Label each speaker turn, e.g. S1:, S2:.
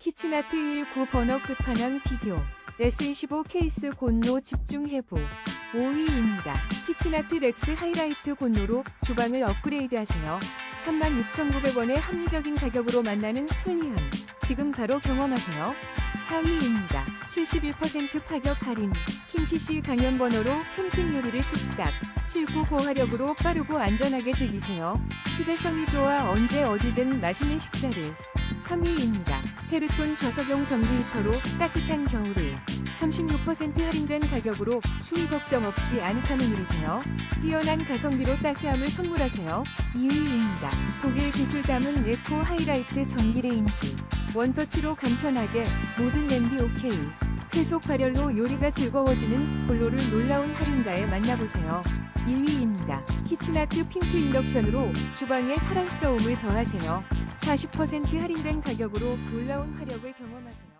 S1: 키친아트 119 버너 끝판왕 비교 S25 케이스 곤로 집중 해부 5위입니다. 키친아트 렉스 하이라이트 곤로로 주방을 업그레이드하세요. 36,900원의 합리적인 가격으로 만나는 편리함. 지금 바로 경험하세요. 4위입니다. 71% 파격 할인. 킹피쉬 강연 번호로 캠핑 요리를 뚝딱. 799 화력으로 빠르고 안전하게 즐기세요. 휴대성이 좋아 언제 어디든 맛있는 식사를. 3위입니다. 테르톤 저석용 전기 히터로 따뜻한 겨울을 36% 할인된 가격으로 추위 걱정 없이 아늑함을 누리세요. 뛰어난 가성비로 따스함을 선물하세요. 2위입니다. 독일 기술 담은 에코 하이라이트 전기레인지 원터치로 간편하게 모든 냄비 오케이. 계속 발열로 요리가 즐거워지는 홀로를 놀라운 할인가에 만나보세요. 1위입니다. 키친아트 핑크 인덕션으로 주방에 사랑스러움을 더하세요. 40% 할인된 가격으로 놀라운 화력을 경험하세요.